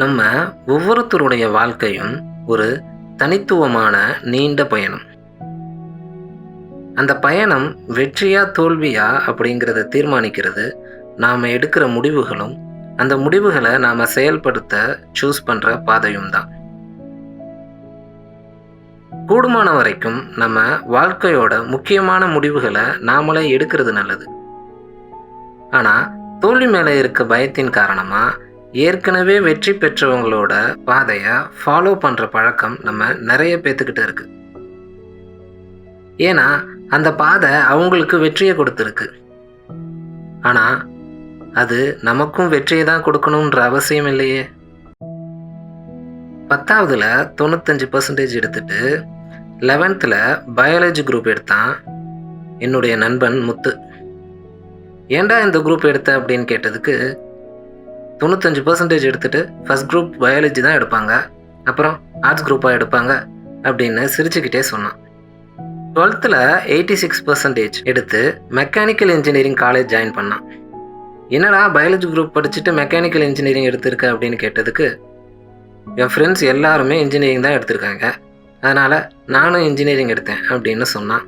நம்ம ஒவ்வொருத்தருடைய வாழ்க்கையும் ஒரு தனித்துவமான நீண்ட பயணம். அந்த பயணம் வெற்றியா தோல்வியா அப்படிங்கிறத தீர்மானிக்கிறது. நாம் எடுக்கிற முடிவுகளும் அந்த முடிவுகளை நாம் செயல்படுத்த சூஸ் பண்ணுற பாதையும் தான். கூடுமான வரைக்கும் நம்ம வாழ்க்கையோட முக்கியமான முடிவுகளை நாமளே எடுக்கிறது நல்லது. ஆனால் தோல்வி மேலே இருக்க பயத்தின் காரணமாக ஏற்கனவே வெற்றி பெற்றவங்களோட பாதையை ஃபாலோ பண்ணுற பழக்கம் நம்ம நிறைய பேத்துக்கிட்ட இருக்கு. ஏன்னா அந்த பாதை அவங்களுக்கு வெற்றியை கொடுத்துருக்கு. ஆனால் அது நமக்கும் வெற்றியை தான் கொடுக்கணுன்ற அவசியம் இல்லையே. பத்தாவதுல தொண்ணூத்தஞ்சு பர்சன்டேஜ் எடுத்துட்டு லெவன்த்தில் பயாலஜி குரூப் எடுத்தான் என்னுடைய நண்பன் முத்து. ஏன்டா இந்த குரூப் எடுத்த அப்படின்னு கேட்டதுக்கு தொண்ணூத்தஞ்சு பர்சன்டேஜ் எடுத்துகிட்டு ஃபர்ஸ்ட் குரூப் பயாலஜி தான் எடுப்பாங்க. அப்புறம் ஆர்ட்ஸ் குரூப்பாக எடுப்பாங்க அப்படின்னு சிரிச்சுக்கிட்டே சொன்னான். டுவெல்த்தில் எயிட்டி சிக்ஸ் பர்சன்டேஜ் எடுத்து மெக்கானிக்கல் இன்ஜினியரிங் காலேஜ் ஜாயின் பண்ணான். என்னடா பயாலஜி குரூப் படிச்சுட்டு மெக்கானிக்கல் இன்ஜினியரிங் எடுத்திருக்க அப்படின்னு கேட்டதுக்கு என் ஃப்ரெண்ட்ஸ் எல்லாருமே இன்ஜினியரிங் தான் எடுத்திருக்காங்க. அதனால் நானும் இன்ஜினியரிங் எடுத்தேன் அப்படின்னு சொன்னான்.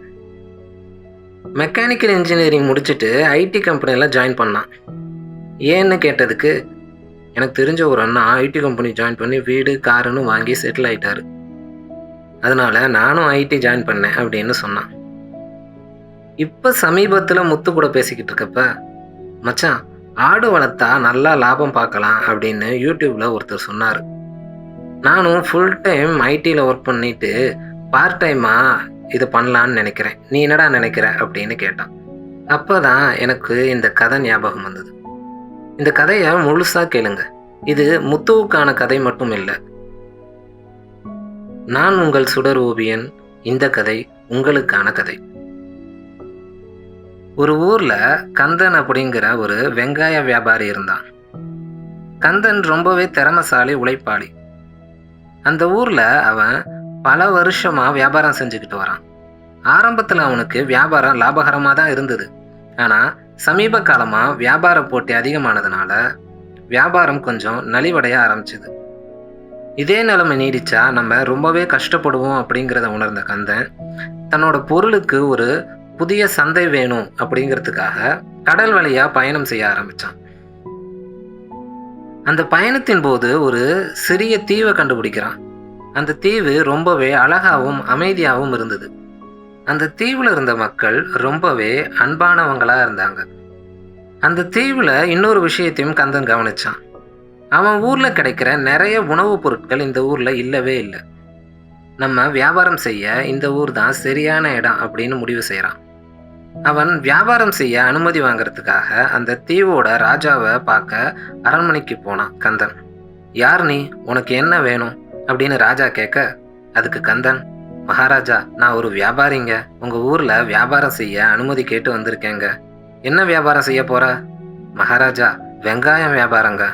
மெக்கானிக்கல் இன்ஜினியரிங் முடிச்சுட்டு ஐடி கம்பெனியில் ஜாயின் பண்ணான். ஏன்னு கேட்டதுக்கு எனக்கு தெரிஞ்ச ஒரு அண்ணா ஐடி கம்பெனி ஜாயின் பண்ணி வீடு காருன்னு வாங்கி செட்டில் ஆயிட்டாரு. அதனால் நானும் ஐடி ஜாயின் பண்ணேன் அப்படின்னு சொன்னான். இப்போ சமீபத்தில் முத்து கூட பேசிக்கிட்டு இருக்கப்ப மச்சான் ஆடு வளர்த்தா நல்லா லாபம் பார்க்கலாம் அப்படின்னு யூடியூப்பில் ஒருத்தர் சொன்னார். நானும் ஃபுல் டைம் ஐடியில் ஒர்க் பண்ணிட்டு பார்ட் டைமாக இது பண்ணலான்னு நினைக்கிறேன். நீ என்னடா நினைக்கிற? அப்படின்னு கேட்டான். அப்போ தான் எனக்கு இந்த கதை ஞாபகம் வந்தது. இந்த கதையை முழுசாக கேளுங்க. இது முத்துவுக்கான கதை மட்டும் இல்லை நான் உங்கள் சுடர் ஓவியன் இந்த கதை உங்களுக்கான கதை. ஒரு ஊர்ல கந்தன் அப்படிங்கிற ஒரு வெங்காய வியாபாரி இருந்தான். கந்தன் ரொம்பவே திறமசாலி உழைப்பாளி. அந்த ஊர்ல அவன் பல வருஷமா வியாபாரம் செஞ்சுக்கிட்டு வரான். ஆரம்பத்தில் அவனுக்கு வியாபாரம் லாபகரமாக தான் இருந்தது. ஆனால் சமீப காலமாக வியாபார போட்டி அதிகமானதுனால வியாபாரம் கொஞ்சம் நலிவடைய ஆரம்பிச்சுது. இதே நிலைமை நீடிச்சா நம்ம ரொம்பவே கஷ்டப்படுவோம் அப்படிங்கிறத உணர்ந்த கந்தன் தன்னோட பொருளுக்கு ஒரு புதிய சந்தை வேணும் அப்படிங்கிறதுக்காக கடல் வழியாக பயணம் செய்ய ஆரம்பித்தான் அந்த பயணத்தின் போது ஒரு சிறிய தீவை கண்டுபிடிக்கிறான். அந்த தீவு ரொம்பவே அழகாவும் அமைதியாகவும் இருந்தது. அந்த தீவில் இருந்த மக்கள் ரொம்பவே அன்பானவங்களாக இருந்தாங்க. அந்த தீவில் இன்னொரு விஷயத்தையும் கந்தன் கவனிச்சான். அவன் ஊரில் கிடைக்கிற நிறைய உணவுப் பொருட்கள் இந்த ஊரில் இல்லவே இல்லை. நம்ம வியாபாரம் செய்ய இந்த ஊர் தான் சரியான இடம் அப்படின்னு முடிவு செய்கிறான் அவன் வியாபாரம் செய்ய அனுமதி வாங்குறதுக்காக அந்த தீவோட ராஜாவை பார்க்க அரண்மனைக்கு போனான் கந்தன். யார் நீ? உனக்கு என்ன வேணும்? அப்படின்னு ராஜா கேட்க அதுக்கு கந்தன். மகாராஜா நான் ஒரு வியாபாரிங்க. உங்க ஊர்ல வியாபாரம் செய்ய அனுமதி கேட்டு வந்திருக்கேங்க. என்ன வியாபாரம் செய்ய போற? மகாராஜா வெங்காயம் வியாபாரங்க.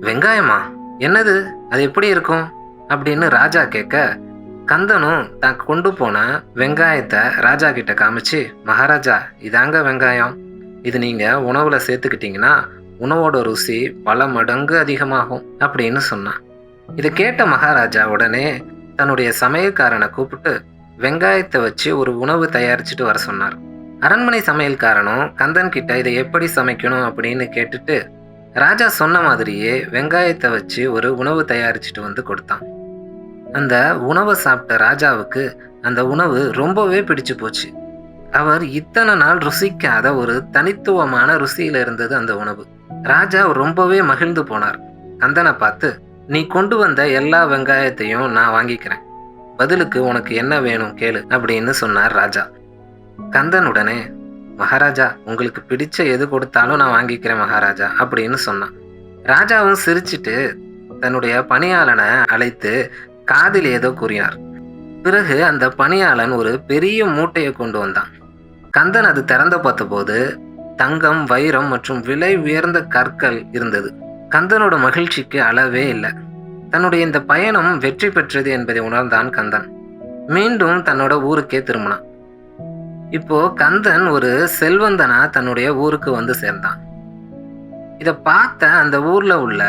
வெங்காயமா? என்னது? அது எப்படி இருக்கும்? அப்படின்னு ராஜா கேட்க கந்தனும் தான் கொண்டு போன வெங்காயத்தை ராஜா கிட்ட காமிச்சு மகாராஜா இதாங்க வெங்காயம். இது நீங்க உணவுல சேர்த்துக்கிட்டீங்கன்னா உணவோட ருசி பல மடங்கு அதிகமாகும். அப்படின்னு சொன்னான். இதை கேட்ட மகாராஜா உடனே தன்னுடைய சமையல்காரனை கூப்பிட்டு வெங்காயத்தை வச்சு ஒரு உணவு தயாரிச்சுட்டு வர சொன்னார். அரண்மனை சமையல்காரனும் கந்தன் கிட்ட இதை எப்படி சமைக்கணும் அப்படின்னு கேட்டுட்டு ராஜா சொன்ன மாதிரியே வெங்காயத்தை வச்சு ஒரு உணவு தயாரிச்சுட்டு வந்து கொடுத்தான். அந்த உணவை சாப்பிட்ட ராஜாவுக்கு அந்த உணவு ரொம்பவே பிடிச்சு போச்சு. அவர் இத்தனை நாள் ருசிக்காத ஒரு தனித்துவமான ருசியில இருந்தது அந்த உணவு. ராஜா ரொம்பவே மகிழ்ந்து போனார். கந்தனை பார்த்து நீ கொண்டு வந்த எல்லா வெங்காயத்தையும் நான் வாங்கிக்கிறேன். பதிலுக்கு உனக்கு என்ன வேணும் கேளு அப்படின்னு சொன்னார் ராஜா. கந்தன் உடனே மகாராஜா உங்களுக்கு பிடிச்ச எது கொடுத்தாலும் நான் வாங்கிக்கிறேன் மகாராஜா அப்படின்னு சொன்னான். ராஜாவும் சிரிச்சிட்டு தன்னுடைய பணியாளனை அழைத்து காதில் ஏதோ கூறினார். பிறகு அந்த பணியாளன் ஒரு பெரிய மூட்டையை கொண்டு வந்தான். கந்தன் அது திறந்த பார்த்தபோது தங்கம் வைரம் மற்றும் விலை உயர்ந்த கற்கள் இருந்தது. கந்தனோட மகிழ்ச்சிக்கு அளவே இல்லை. தன்னுடைய இந்த பயணம் வெற்றி பெற்றது என்பதை உணர்ந்தான் கந்தன். மீண்டும் தன்னோட ஊருக்கே திரும்பினான். இப்போ கந்தன் ஒரு செல்வந்தனா தன்னுடைய ஊருக்கு வந்து சேர்ந்தான். இதை பார்த்த அந்த ஊர்ல உள்ள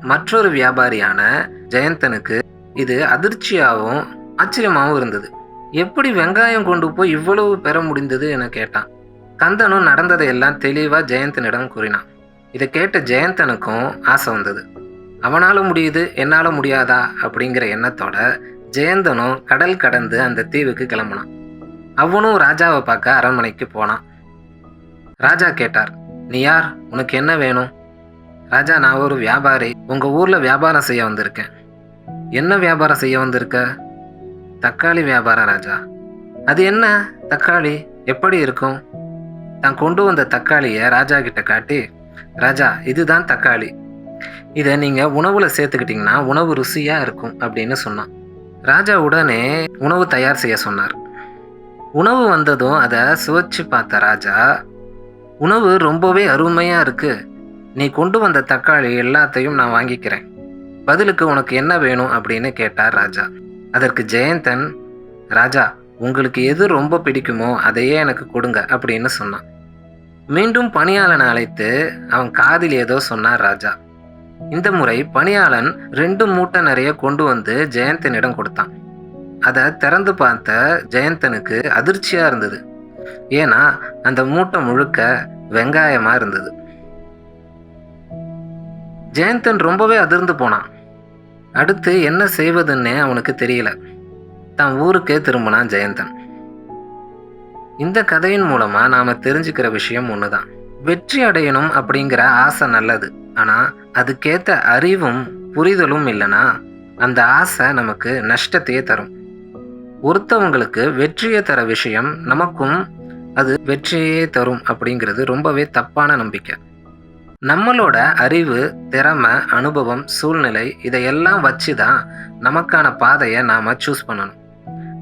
மற்றொரு வியாபாரியான ஜெயந்தனுக்கு இது அதிர்ச்சியாகவும் ஆச்சரியமாகவும் இருந்தது. எப்படி வெங்காயம் கொண்டு போய் இவ்வளவு பெற முடிந்தது என கேட்டான். கந்தனும் நடந்ததை எல்லாம் தெளிவாக ஜெயந்தனிடம் கூறினான். இதை கேட்ட ஜெயந்தனுக்கும் ஆசை வந்தது. அவனால முடியுது என்னால் முடியாதா? அப்படிங்கிற எண்ணத்தோட ஜெயந்தனும் கடல் கடந்து அந்த தீவுக்கு கிளம்புனான். அவனும் ராஜாவை பார்க்க அரண்மனைக்கு போனான். ராஜா கேட்டார் நீ யார்? உனக்கு என்ன வேணும்? ராஜா நான் ஒரு வியாபாரி. உங்கள் ஊரில் வியாபாரம் செய்ய வந்திருக்கேன். என்ன வியாபாரம் செய்ய வந்திருக்க? தக்காளி வியாபாரம் ராஜா. அது என்ன? தக்காளி? எப்படி இருக்கும்? தான் கொண்டு வந்த தக்காளியை ராஜா கிட்ட காட்டி ராஜா இதுதான் தக்காளி. இதை நீங்க உணவுல சேர்த்துக்கிட்டிங்கன்னா உணவு ருசியா இருக்கும் அப்படின்னு சொன்னான். ராஜா உடனே உணவு தயார் செய்ய சொன்னார். உணவு வந்ததும் அதை சுவைச்சு பார்த்த ராஜா உணவு ரொம்பவே அருமையாக இருக்கு. நீ கொண்டு வந்த தக்காளி எல்லாத்தையும் நான் வாங்கிக்கிறேன். பதிலுக்கு உனக்கு என்ன வேணும்? அப்படின்னு கேட்டார் ராஜா. அதற்கு ஜெயந்தன் ராஜா உங்களுக்கு எது ரொம்ப பிடிக்குமோ அதையே எனக்கு கொடுங்க அப்படின்னு சொன்னான். மீண்டும் பணியாளனை அழைத்து அவன் காதில் ஏதோ சொன்னார் ராஜா. இந்த முறை பணியாளன் ரெண்டு மூட்டை நிறைய கொண்டு வந்து ஜெயந்தனிடம் கொடுத்தான். அதை திறந்து பார்த்த ஜெயந்தனுக்கு அதிர்ச்சியா இருந்தது. ஏன்னா அந்த மூட்டை முழுக்க வெங்காயமா இருந்தது. ஜெயந்தன் ரொம்பவே அதிர்ந்து போனான். அடுத்து என்ன செய்வதுன்னே அவனுக்கு தெரியல. தான் ஊருக்கே திரும்பினான் ஜெயந்தன். இந்த கதையின் மூலமா நாம தெரிஞ்சுக்கிற விஷயம் ஒண்ணுதான். வெற்றி அடையணும் அப்படிங்கிற ஆசை நல்லது. ஆனா அதுக்கேத்த அறிவும் புரிதலும் இல்லைன்னா அந்த ஆசை நமக்கு நஷ்டத்தையே தரும். ஒருத்தவங்களுக்கு வெற்றியை தர விஷயம் நமக்கும் அது வெற்றியே தரும் அப்படிங்கிறது ரொம்பவே தப்பான நம்பிக்கை. நம்மளோட அறிவு திறமை அனுபவம் சூழ்நிலை இதையெல்லாம் வச்சு தான் நமக்கான பாதையை நாம் சூஸ் பண்ணணும்.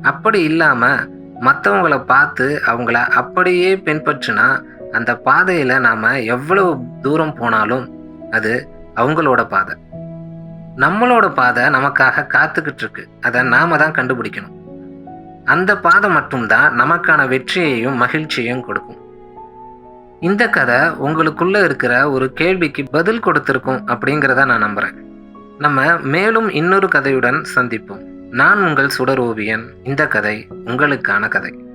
அப்படி இல்லாமல் மற்றவங்கள பார்த்து அவங்கள அப்படியே பின்பற்றினா அந்த பாதையில் நாம் எவ்வளவு தூரம் போனாலும் அது அவங்களோட பாதை. நம்மளோட பாதை நமக்காக காத்துக்கிட்டு இருக்கு. அதை நாம தான் கண்டுபிடிக்கணும். அந்த பாதை மட்டும்தான் நமக்கான வெற்றியையும் மகிழ்ச்சியையும் கொடுக்கும். இந்த கதை உங்களுக்குள்ள இருக்கிற ஒரு கேள்விக்கு பதில் கொடுத்துருக்கும் அப்படிங்கிறத நான் நம்புறேன். நம்ம மேலும் இன்னொரு கதையுடன் சந்திப்போம். நான் உங்கள் சுடர் ஓவியன். இந்த கதை உங்களுக்கான கதை.